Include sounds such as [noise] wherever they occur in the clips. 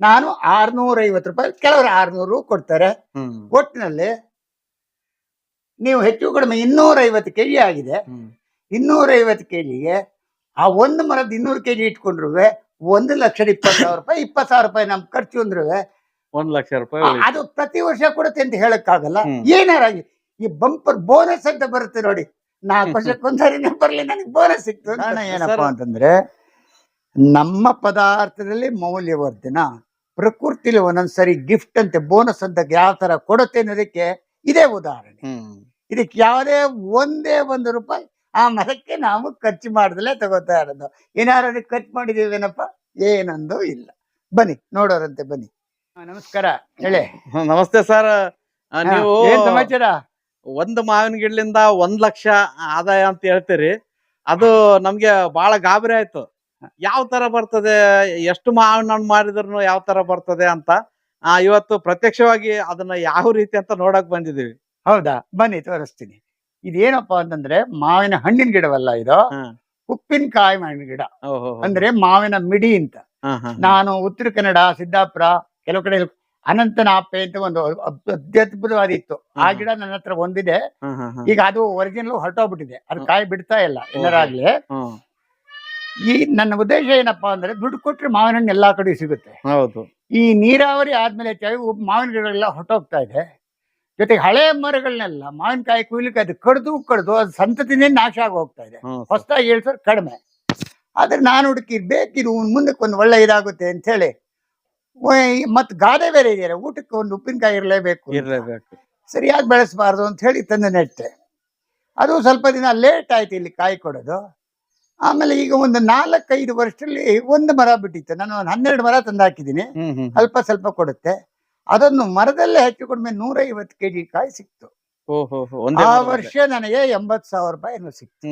ನಾನು ಆರ್ನೂರ ಐವತ್ತು ರೂಪಾಯಿ ಕೆಲವರು ಆರ್ನೂರು ಕೊಡ್ತಾರೆ. ಒಟ್ಟಿನಲ್ಲಿ ನೀವು ಹೆಚ್ಚು ಕಡಿಮೆ ಇನ್ನೂರ ಐವತ್ತು ಕೆಜಿ ಆಗಿದೆ. ಹ್ಮ್. ಇನ್ನೂರ ಐವತ್ತು ಕೆಜಿಗೆ ಆ ಒಂದು ಮರದ ಇನ್ನೂರು ಕೆಜಿ ಇಟ್ಕೊಂಡ್ರು ಒಂದು ಲಕ್ಷದ ಇಪ್ಪತ್ತು ಸಾವಿರ ರೂಪಾಯಿ ಇಪ್ಪತ್ತು ಸಾವಿರ ರೂಪಾಯಿ ನಮ್ ಖರ್ಚು ಅಂದ್ರು ಒಂದ್ ಲಕ್ಷ ರೂಪಾಯಿ ಅದು ಪ್ರತಿ ವರ್ಷ ಕೊಡುತ್ತೆ ಅಂತ ಹೇಳಕ್ಕಾಗಲ್ಲ. ಏನಾರಾಗಿ ಈ ಬಂಪರ್ ಬೋನಸ್ ಅಂತ ಬರುತ್ತೆ ನೋಡಿ. ನಾಲ್ಕು ವರ್ಷಕ್ಕೊಂದ್ಸರಿನೇ [laughs] ಬರ್ಲಿ ನನಗೆ ಬೋನಸ್ ಸಿಕ್ತು ಏನಪ್ಪಾ ಅಂತಂದ್ರೆ ನಮ್ಮ ಪದಾರ್ಥದಲ್ಲಿ ಮೌಲ್ಯವರ್ಧನ ಪ್ರಕೃತಿಲಿ ಒಂದೊಂದ್ಸರಿ ಗಿಫ್ಟ್ ಅಂತೆ ಬೋನಸ್ ಅಂತ ಯಾವ ತರ ಕೊಡುತ್ತೆ ಅನ್ನೋದಕ್ಕೆ ಇದೇ ಉದಾಹರಣೆ. ಇದಕ್ಕೆ ಯಾವುದೇ ಒಂದೇ ಒಂದು ರೂಪಾಯಿ ಆ ಮರಕ್ಕೆ ನಾವು ಖರ್ಚು ಮಾಡ್ದಲೇ ತಗೋತಾ ಇರೋದು. ಏನಾರು ಅದಕ್ಕೆ ಖರ್ಚು ಮಾಡಿದೀವೇನಪ್ಪ ಏನೊಂದು ಇಲ್ಲ. ಬನ್ನಿ ನೋಡೋರಂತೆ ಬನ್ನಿ. ನಮಸ್ಕಾರ. ಹೇಳಿ. ನಮಸ್ತೆ ಸರ್. ನೀವು ಏನ್ ಸಮಾಚಾರ? ಒಂದು ಮಾವಿನ ಗಿಡಲಿಂದ ಒಂದ್ ಲಕ್ಷ ಆದಾಯ ಅಂತ ಹೇಳ್ತೀರಿ. ಅದು ನಮ್ಗೆ ಬಹಳ ಗಾಬರಿ ಆಯ್ತು. ಯಾವ ತರ ಬರ್ತದೆ ಎಷ್ಟು ಮಾವಿನ ಹಣ್ಣು ಮಾರಿದ್ರು ಯಾವ ತರ ಬರ್ತದೆ ಅಂತ ಆ, ಇವತ್ತು ಪ್ರತ್ಯಕ್ಷವಾಗಿ ಅದನ್ನ ಯಾವ ರೀತಿ ಅಂತ ನೋಡಕ್ ಬಂದಿದೀವಿ ಹೌದಾ? ಬನ್ನಿ ತೋರಿಸ್ತೀನಿ. ಇದೇನಪ್ಪ ಅಂತಂದ್ರೆ ಮಾವಿನ ಹಣ್ಣಿನ ಗಿಡವಲ್ಲ ಇದು. ಉಪ್ಪಿನಕಾಯಿ ಮಾವಿನ ಗಿಡ. ಅಂದ್ರೆ ಮಾವಿನ ಮಿಡಿ ಅಂತ. ನಾನು ಉತ್ತರ ಕನ್ನಡ ಸಿದ್ದಾಪುರ ಕೆಲವು ಕಡೆ ಅನಂತನಾಪೆ ಅಂತ ಒಂದು ಅದ್ಭುತವಾದಿತ್ತು ಅತ್ಯದ್ಭುತವಾದ ಇತ್ತು. ಆ ಗಿಡ ನನ್ನ ಹತ್ರ ಒಂದಿದೆ. ಈಗ ಅದು ಒರಿಜಿನಲ್ ಹೊರಟೋಗ್ಬಿಟ್ಟಿದೆ. ಅದು ಕಾಯಿ ಬಿಡ್ತಾ ಇಲ್ಲ. ಎಲ್ಲರಾಗ್ಲಿ. ಈ ನನ್ನ ಉದ್ದೇಶ ಏನಪ್ಪಾ ಅಂದ್ರೆ ದುಡ್ಡು ಕೊಟ್ರೆ ಮಾವಿನ ಹಣ್ಣು ಎಲ್ಲಾ ಕಡೆ ಸಿಗುತ್ತೆ. ಹೌದು. ಈ ನೀರಾವರಿ ಆದ್ಮೇಲೆ ಹೆಚ್ಚಾಗಿ ಮಾವಿನ ಗಿಡಗಳೆಲ್ಲ ಹೊಟ್ಟೋಗ್ತಾ ಇದೆ. ಜೊತೆಗೆ ಹಳೆ ಮರಗಳನ್ನೆಲ್ಲ ಮಾವಿನಕಾಯಿ ಕುಯ್ಲಿಕ್ಕೆ ಅದು ಕಡ್ದು ಕಡ್ದು ಅದು ಸಂತತಿನೇ ನಾಶ ಆಗಿ ಹೋಗ್ತಾ ಇದೆ. ಹೊಸದಾಗಿ ಹೇಳ್ಸೋದು ಕಡಿಮೆ. ಆದ್ರೆ ನಾನು ಹುಡುಕಿ ಬೇಕಿದು ಮುಂದಕ್ಕೆ ಒಂದು ಒಳ್ಳೆ ಇದಾಗುತ್ತೆ ಅಂತ ಹೇಳಿ ಮತ್ ಗಾದೆ ಬೇರೆ ಇದೆಯಲ್ಲ ಊಟಕ್ಕೆ ಒಂದು ಉಪ್ಪಿನಕಾಯಿ ಇರಲೇಬೇಕು ಇರಲೇಬೇಕು. ಸರಿಯಾಗಿ ಬೆಳೆಸಬಾರ್ದು ಅಂತ ಹೇಳಿ ತಂದು ನೆಟ್ಟೆ. ಅದು ಸ್ವಲ್ಪ ದಿನ ಲೇಟ್ ಆಯ್ತು ಇಲ್ಲಿ ಕಾಯಿ ಕೊಡೋದು. ಆಮೇಲೆ ಈಗ ಒಂದು ನಾಲ್ಕೈದು ವರ್ಷದಲ್ಲಿ ಒಂದು ಮರ ಬಿಟ್ಟಿತ್ತು. ನಾನು ಒಂದು ಹನ್ನೆರಡು ಮರ ತಂದು ಹಾಕಿದ್ದೀನಿ ಅಲ್ಪ ಸ್ವಲ್ಪ ಕೊಡುತ್ತೆ. ಅದನ್ನು ಮರದಲ್ಲೇ ಹೆಚ್ಚು ಕಡಿಮೆ ನೂರೈವತ್ತು ಕೆಜಿ ಕಾಯಿ ಸಿಕ್ತು. ಆ ವರ್ಷ ನನಗೆ ಎಂಬತ್ತು ಸಾವಿರ ರೂಪಾಯಿ ಏನೋ ಸಿಕ್ತು.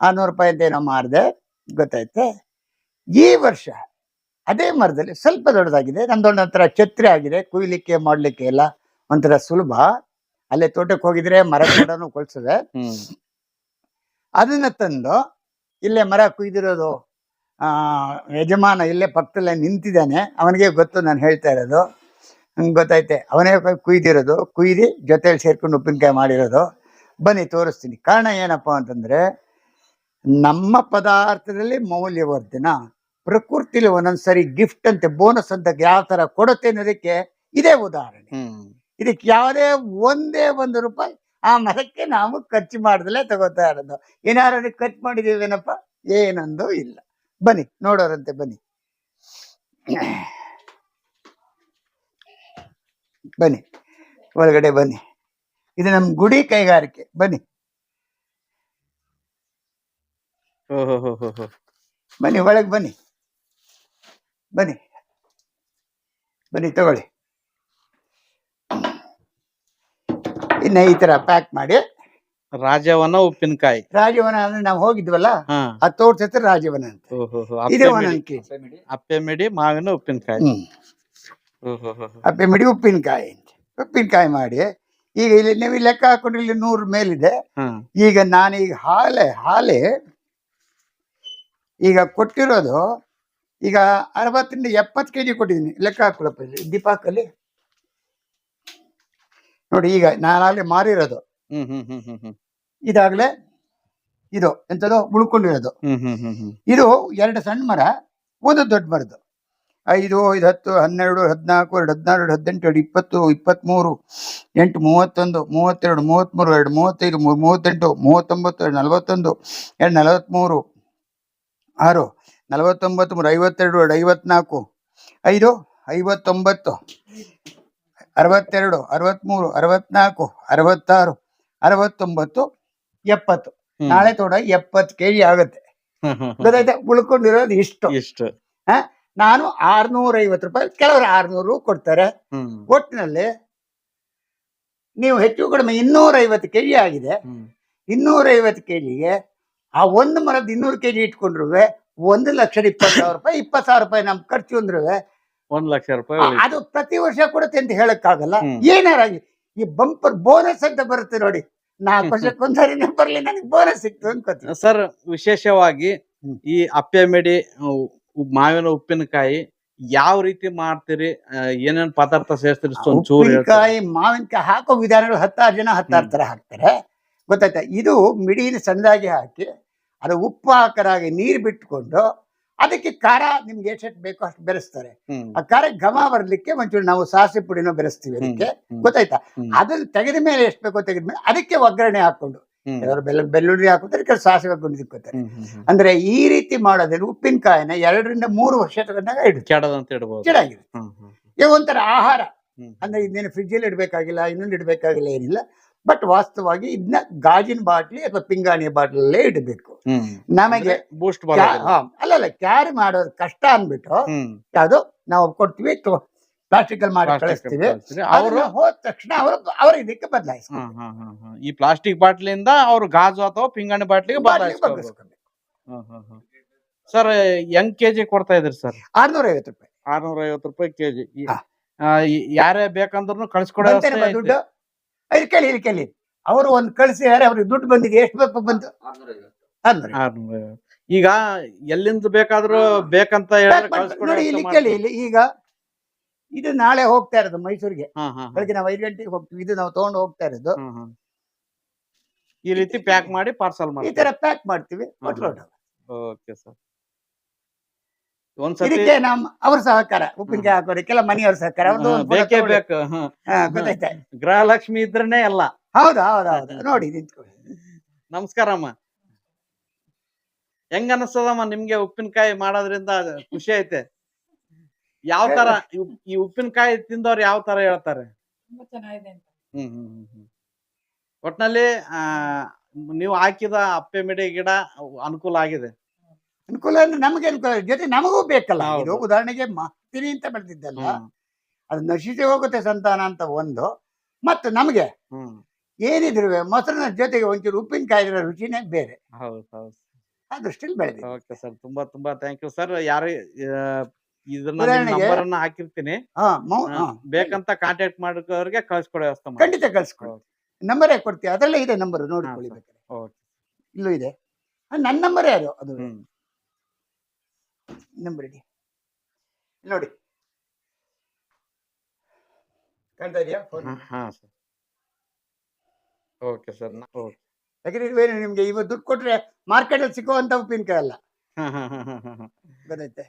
ಆ ನೂರು ರೂಪಾಯಿ ಅಂತ ಏನೋ ಮಾರಿದೆ ಗೊತ್ತಾಯ್ತೆ? ಈ ವರ್ಷ ಅದೇ ಮರದಲ್ಲಿ ಸ್ವಲ್ಪ ದೊಡ್ಡದಾಗಿದೆ. ನಮ್ದೊಂದು ಒಂಥರ ಛತ್ರಿ ಆಗಿದೆ. ಕುಯ್ಲಿಕ್ಕೆ ಮಾಡ್ಲಿಕ್ಕೆ ಎಲ್ಲ ಒಂಥರ ಸುಲಭ. ಅಲ್ಲೇ ತೋಟಕ್ಕೆ ಹೋಗಿದ್ರೆ ಮರ ಕೂಡ ಕೊಳ್ಸದೆ ಅದನ್ನ ತಂದು ಇಲ್ಲೇ ಮರ ಕುಯ್ದಿರೋದು ಆ ಯಜಮಾನ ಇಲ್ಲೇ ಪಕ್ಕದಲ್ಲೇ ನಿಂತಿದ್ದಾನೆ. ಅವನಿಗೆ ಗೊತ್ತು ನಾನು ಹೇಳ್ತಾ ಇರೋದು. ನಂಗೆ ಗೊತ್ತೈತೆ ಅವನೇ ಕುಯ್ದಿರೋದು. ಕುಯ್ದು ಜೊತೆಲಿ ಸೇರ್ಕೊಂಡು ಉಪ್ಪಿನಕಾಯಿ ಮಾಡಿರೋದು. ಬನ್ನಿ ತೋರಿಸ್ತೀನಿ. ಕಾರಣ ಏನಪ್ಪಾ ಅಂತಂದ್ರೆ ನಮ್ಮ ಪದಾರ್ಥದಲ್ಲಿ ಮೌಲ್ಯವರ್ಧನ ಪ್ರಕೃತಿಲಿ ಒಂದೊಂದ್ಸರಿ ಗಿಫ್ಟ್ ಅಂತೆ ಬೋನಸ್ ಅಂತ ಯಾವ ಥರ ಕೊಡುತ್ತೆ ಅನ್ನೋದಕ್ಕೆ ಇದೇ ಉದಾಹರಣೆ. ಇದಕ್ಕೆ ಯಾವುದೇ ಒಂದೇ ಒಂದು ರೂಪಾಯಿ ಆ ಮರಕ್ಕೆ ನಾವು ಖರ್ಚು ಮಾಡ್ದಲೇ ತಗೋತಾ ಇರೋದು. ಏನಾರು ಅದಕ್ಕೆ ಖರ್ಚು ಮಾಡಿದೀವೇನಪ್ಪ ಏನೊಂದು ಇಲ್ಲ. ಬನ್ನಿ ನೋಡೋರಂತೆ ಬನ್ನಿ. ಬನ್ನಿ ಒಳಗಡೆ ಬನ್ನಿ. ಇದು ನಮ್ಮ ಗುಡಿ ಕೈಗಾರಿಕೆ. ಬನ್ನಿ. ಬನ್ನಿ ಒಳಗೆ ಬನ್ನಿ. ಬನ್ನಿ. ಬನ್ನಿ ತಗೊಳ್ಳಿ. ಇನ್ನು ಈ ತರ ಪ್ಯಾಕ್ ಮಾಡಿ ರಾಜವನ ಉಪ್ಪಿನಕಾಯಿ. ರಾಜವನ ಅಂದ್ರೆ ನಾವು ಹೋಗಿದ್ವಲ್ಲ? ಹಾ. ಆ ತೋಟದ ಹತ್ರ ರಾಜವನ ಅಂತ. ಓಹೋ ಹೋ ಇದೆ ಅಪ್ಪೆ ಮಿಡಿ. ಅಪ್ಪೆ ಮಾವಿನ ಉಪ್ಪಿನಕಾಯಿ. ಹ್ಮ್. ಓಹೋ. ಅಪ್ಪೆ ಮಿಡಿ ಉಪ್ಪಿನಕಾಯಿ ಅಂತ. ಉಪ್ಪಿನಕಾಯಿ ಮಾಡಿ ಈಗ ಇಲ್ಲಿ ನೀವು ಲೆಕ್ಕ ಹಾಕೊಂಡ್ರೆ ಇಲ್ಲಿ ನೂರು ಮೇಲಿದೆ. ಹಾ. ಈಗ ನಾನೀಗ ಹಾಲೆ ಹಾಲೆ ಈಗ ಕೊಟ್ಟಿರೋದು ಈಗ ಅರವತ್ತರಿಂದ ಎಪ್ಪತ್ತು ಕೆಜಿ ಕೊಟ್ಟಿದ್ದೀನಿ. ಲೆಕ್ಕ ಹಾಕೊಳಪ್ಪ ಇಲ್ಲಿ ದೀಪಾಕಲ್ಲಿ. ನೋಡಿ ಈಗ ನಾನಾಗಲೇ ಮಾರಿರೋದು. ಹ್ಮ್ ಹ್ಮ್ ಹ್ಮ್ ಹ್ಮ್ ಹ್ಮ್. ಇದಾಗಲೇ ಇದು ಎಂತದೋ ಉಳ್ಕೊಂಡಿರೋದು. ಇದು ಎರಡು ಸಣ್ಣ ಮರ ಒಂದು ದೊಡ್ಡ ಮರದ್ದು. ಐದು ಐದು ಹತ್ತು ಹನ್ನೆರಡು ಹದಿನಾಲ್ಕು ಎರಡು ಹದಿನಾರು ಎರಡು ಹದಿನೆಂಟು ಎರಡು ಇಪ್ಪತ್ತು ಇಪ್ಪತ್ತ್ಮೂರು ಎಂಟು ಮೂವತ್ತೊಂದು ಮೂವತ್ತೆರಡು ಮೂವತ್ತ್ಮೂರು ಎರಡು ಮೂವತ್ತೈದು ಮೂರು ಮೂವತ್ತೆಂಟು ಮೂವತ್ತೊಂಬತ್ತು ಎರಡು ನಲವತ್ತೊಂದು ಎರಡು ನಲವತ್ತ್ಮೂರು ಆರು ನಲವತ್ತೊಂಬತ್ತು ಮೂರು ಐವತ್ತೆರಡು ಎರಡು ಐವತ್ನಾಲ್ಕು ಐದು ಐವತ್ತೊಂಬತ್ತು. ಅರವತ್ತೆರಡು ಅರವತ್ಮೂರು ಅರವತ್ನಾಲ್ಕು ಅರವತ್ತಾರು ಅರವತ್ತೊಂಬತ್ತು ಎಪ್ಪತ್ತು. ನಾಳೆ ತೋಡ ಎಪ್ಪತ್ತು ಕೆ ಜಿ ಆಗುತ್ತೆ. [laughs] ಗೊತ್ತಾಯ್ತ? ಉಳ್ಕೊಂಡಿರೋದು ಇಷ್ಟು. ಇಷ್ಟು. ನಾನು ಆರ್ನೂರ ಐವತ್ತು ರೂಪಾಯಿ ಕೆಲವರು ಆರ್ನೂರು ಕೊಡ್ತಾರೆ. ಒಟ್ಟಿನಲ್ಲಿ ನೀವು ಹೆಚ್ಚು ಕಡಿಮೆ ಇನ್ನೂರ ಐವತ್ತು ಕೆಜಿ ಆಗಿದೆ. ಹ್ಮ್. ಇನ್ನೂರ ಐವತ್ತು ಕೆಜಿಗೆ ಆ ಒಂದು ಮರದ ಇನ್ನೂರು ಕೆಜಿ ಇಟ್ಕೊಂಡ್ರು ಒಂದು ಲಕ್ಷದ ಇಪ್ಪತ್ತು ಸಾವಿರ ರೂಪಾಯಿ ಇಪ್ಪತ್ತು ಸಾವಿರ ರೂಪಾಯಿ ನಮ್ ಖರ್ಚು ಅಂದ್ರು ಒಂದ್ ಲಕ್ಷ ರೂಪಾಯಿ ಉಳಿತು. ಅದು ಪ್ರತಿ ವರ್ಷ ಕೊಡುತ್ತೆ ಅಂತ ಹೇಳಕ್ಕಾಗಲ್ಲ ಹ್ಮ್. ಏನಾರಾಗಿ ಈ ಬಂಪರ್ ಬೋನಸ್ ಅಂತ ಬರುತ್ತೆ ನೋಡಿ ನಾಲ್ಕು [laughs] ವರ್ಷಕ್ಕೊಂದ್ಸರಿನೇ ಬರ್ಲಿ ನನಗೆ ಬೋನಸ್ ಸಿಕ್ತು ಅಂತ ಸರ್ ವಿಶೇಷವಾಗಿ ಹ್ಮ್. ಈ ಅಪ್ಪೆ ಮಿಡಿ ಉ- ಉ- ಮಾವಿನ ಉಪ್ಪಿನಕಾಯಿ ಯಾವ ರೀತಿ ಮಾಡ್ತೀರಿ ಆ, ಏನೇನ್ ಪದಾರ್ಥ ಸೇರಿಸ್ತೀರಿ ಹೇಳ್ತೀರಾ? ಉಪ್ಪಿನಕಾಯಿ ಮಾವಿನಕಾಯಿ ಹಾಕೋ ವಿಧಾನಗಳು ಹತ್ತಾರು ಜನ ಹತ್ತಾರು. ತರ ಹಾಕ್ತಾರೆ ಗೊತ್ತಾಯ್ತಾ ಇದು ಮಿಡಿನ ಸಂದಾಗಿ ಹಾಕಿ ಅದು ಉಪ್ಪು ಹಾಕರಾಗಿ ನೀರು ಬಿಟ್ಕೊಂಡು ಅದಕ್ಕೆ ಖಾರ ನಿಮ್ಗೆ ಎಷ್ಟು ಬೇಕೋ ಅಷ್ಟು ಬೆರೆಸ್ತಾರೆ. ಆ ಖಾರ ಘಮ ಬರ್ಲಿಕ್ಕೆ ಒಂಚೂರು ನಾವು ಸಾಸಿ ಪುಡಿನೂ ಬೆರೆಸ್ತೀವಿ ಅದಕ್ಕೆ. ಗೊತ್ತಾಯ್ತಾ? ಅದನ್ನ ತೆಗೆದ ಮೇಲೆ ಎಷ್ಟು ಬೇಕೋ ತೆಗೆದ ಮೇಲೆ ಅದಕ್ಕೆ ಒಗ್ಗರಣೆ ಹಾಕೊಂಡು ಕೆಲವರು ಬೆಲ್ಲ ಬೆಳ್ಳುಳ್ಳಿ ಹಾಕೋತಾರೆ ಕೆಲವರು ಸಾಸಿವೆ ಹಾಕೊಂಡು ಹ್ಮ್. ಅಂದ್ರೆ ಈ ರೀತಿ ಮಾಡೋದ್ರಲ್ಲಿ ಉಪ್ಪಿನಕಾಯಿನ ಎರಡರಿಂದ ಮೂರು ವರ್ಷ ತಗೊಂಡಾಗ ಇಡುತ್ತೆ. ಹ್ಮ್, ಈಗ ಒಂಥರ ಆಹಾರ. ಅಂದ್ರೆ ಇದನ್ನೇನು ಫ್ರಿಜ್ಜಲ್ಲಿ ಇಡಬೇಕಾಗಿಲ್ಲ ಇನ್ನೊಂದು ಇಡಬೇಕಾಗಿಲ್ಲ ಏನಿಲ್ಲ. ಬಟ್ ವಾಸ್ತವವಾಗಿ ಇದನ್ನ ಗಾಜಿನ ಬಾಟ್ಲಿ ಅಥವಾ ಪಿಂಗಾಣಿ ಬಾಟ್ಲಲ್ಲೇ ಇಡಬೇಕು. ನಮಗೆ ಬೂಸ್ಟ್ ಅಲ್ಲ ಅಲ್ಲಲ್ಲ ಕ್ಯಾರಿ ಮಾಡೋದು ಕಷ್ಟ ಅಂದ್ಬಿಟ್ಟು ಅದು ನಾವು ಕೊಡ್ತೀವಿ ಪ್ಲಾಸ್ಟಿಕ್ ಅಲ್ಲಿ ಮಾಡಿ ಕಳಿಸ್ತೀವಿ. ಅವ್ರು ಹೋದ ತಕ್ಷಣ ಅವರು ಅವ್ರ ಇದಕ್ಕೆ ಬದಲಾಯಿಸ್ತಾರೆ. ಈ ಪ್ಲಾಸ್ಟಿಕ್ ಬಾಟ್ಲಿಂದ ಅವರು ಗಾಜು ಅಥವಾ ಪಿಂಗಾಣಿ ಬಾಟ್ಲಿಗೆ ಬದಲಾಯಿಸ್ಕೋಬೇಕು. ಸರ್ ಹೆಂಗ್ ಕೆಜಿ ಕೊಡ್ತಾ ಇದ್ರಿ ಸರ್? ಆರ್ನೂರ ಐವತ್ತು ರೂಪಾಯಿ. ಆರ್ನೂರ ಐವತ್ತು ರೂಪಾಯಿ ಕೆಜಿ. ಯಾರೇ ಬೇಕಂದ್ರು ಕಳ್ಸಿಕೊಡ ದುಡ್ಡು. ಇಲ್ಲಿ ಕೇಳಿ ಇಲ್ಲಿ ಕೇಳಿ. ಅವರು ಒಂದು ಕಳಿಸಿದ್ದಾರೆ ಅವ್ರಿಗೆ ದುಡ್ಡು ಬಂದಿದೆ ಎಷ್ಟು ಬೇಕು ಬಂತು. ಈಗ ಎಲ್ಲಿಂದ ಬೇಕಾದ್ರೂ ಬೇಕಂತ ನೋಡಿ ಇಲ್ಲಿ ಕೇಳಿ ಇಲ್ಲಿ ಈಗ ಇದು ನಾಳೆ ಹೋಗ್ತಾ ಇರೋದು ಮೈಸೂರಿಗೆ. ಬೆಳಿಗ್ಗೆ ನಾವು ಐದು ಗಂಟೆಗೆ ಹೋಗ್ತೀವಿ. ಇದು ನಾವು ತಗೊಂಡು ಹೋಗ್ತಾ ಇರೋದು. ಈ ರೀತಿ ಪ್ಯಾಕ್ ಮಾಡಿ ಪಾರ್ಸಲ್ ಈ ಮಾಡಿ ತರ ಪ್ಯಾಕ್ ಮಾಡ್ತೀವಿ. ಓಕೆ ಸರ್ ಇದಕ್ಕೆ ನಮ್ ಅವ್ರ ಸಹಕಾರ ಉಪ್ಪಿನಕಾಯಿ ಹಾಕೋರಿಗೆಲ್ಲ ಮನೆಯವ್ರ ಸಹಕಾರ ಅವ್ರದ್ದು ಬೇಕೇ. ಬೇಕು ಗೊತ್ತಾಯ್ತಾ. ಗೃಹಲಕ್ಷ್ಮಿ ಇದ್ರನೇ ಎಲ್ಲ ಹೌದು ಹೌದು ಹೌದು. ನೋಡಿ ನಮಸ್ಕಾರ ಅಮ್ಮ. ಹೆಂಗ ಅನಸ್ತದಮ್ಮ ನಿಮ್ಗೆ ಉಪ್ಪಿನಕಾಯಿ ಮಾಡೋದ್ರಿಂದ ಖುಷಿ ಐತೆ? ಯಾವ ತರ ಈ ಉಪ್ಪಿನಕಾಯಿ ತಿಂದವ್ರು ಯಾವ ತರ ಹೇಳ್ತಾರೆ? ತುಂಬಾ ಚೆನ್ನಾಗಿದೆ ಅಂತ. ಹ್ಮ್ ಹ್ಮ್ ಹ್ಮ್ ಹ್ಮ್. ಒಟ್ನಲ್ಲಿ ಆ ನೀವು ಹಾಕಿದ ಅಪ್ಪೆ ಮಿಡಿ ಗಿಡ ಅನುಕೂಲ ಆಗಿದೆ. ಅನುಕೂಲ ಅಂದ್ರೆ ನಮಗೆ ಅನುಕೂಲ. ಜೊತೆ ನಮಗೂ ಬೇಕಲ್ಲ. ಇದು ಉದಾಹರಣೆಗೆ ಮಾತಿನಿ ಅಂತ ಬೆಳೆದಿದ್ದಲ್ಲ ಅದು ನಶಿಸಿ ಹೋಗುತ್ತೆ ಸಂತಾನ ಅಂತ ಒಂದು. ಮತ್ತು ನಮಗೆ ಏನಿದ್ರು ಮೊಸರಿನ ಜೊತೆಗೆ ಒಂಚೂರು ಉಪ್ಪಿನಕಾಯಿ ರುಚಿನೇ ಬೇರೆ. ಆ ದೃಷ್ಟಿಲಿ ಬೆಳೆದಿದೆ ಓಕೆ ಸರ್ ತುಂಬಾ ತುಂಬಾ ಥ್ಯಾಂಕ್ ಯು ಸರ್. ಯಾರು ಇದನ್ನ ನಂಬರ್ ಅನ್ನ ಹಾಕಿರ್ತೀನಿ. ಹಾ ಮೌ ಹಾ. ಬೇಕಂತ ಕಾಂಟ್ಯಾಕ್ಟ್ ಮಾಡೋರಿಗೆ ಕಳ್ಸ್ಕೊಡೋ ವ್ಯವಸ್ಥೆ ಖಂಡಿತ ಕಳ್ಸ್ಕೊಡಿ. ಯಾಕೆ ಕೊಡ್ತೀವಿ ಅದರಲ್ಲೇ ಇದೆ ನಂಬರ್ ನೋಡಿಕೊಳ್ಳಿ ಬೇಕಾದ್ರೆ. ಓಕೆ. ಇಲ್ಲೂ ಇದೆ. ನನ್ನ ನಂಬರೇ ಅದು. ಅದು ಇಡಿ ನೋಡಿ. ಕಾಣ್ತಾ ಇದೆಯಾ ಹಾ, ಸರ್. ಓಕೆ ಸರ್ ಓಕೆ ಯಾಕಂದ್ರೆ ಇವೇನು ನಿಮ್ಗೆ ಇವತ್ತು ದುಡ್ಡು ಕೊಟ್ರೆ ಮಾರ್ಕೆಟಲ್ಲಿ ಸಿಗುವಂತ ಉಪ್ಪಿನಕಾಯಿ ಅಲ್ಲ? ಹಾ ಹಾ ಹಾ ಹಾ ಹಾ ಗೊತ್ತೈತೆ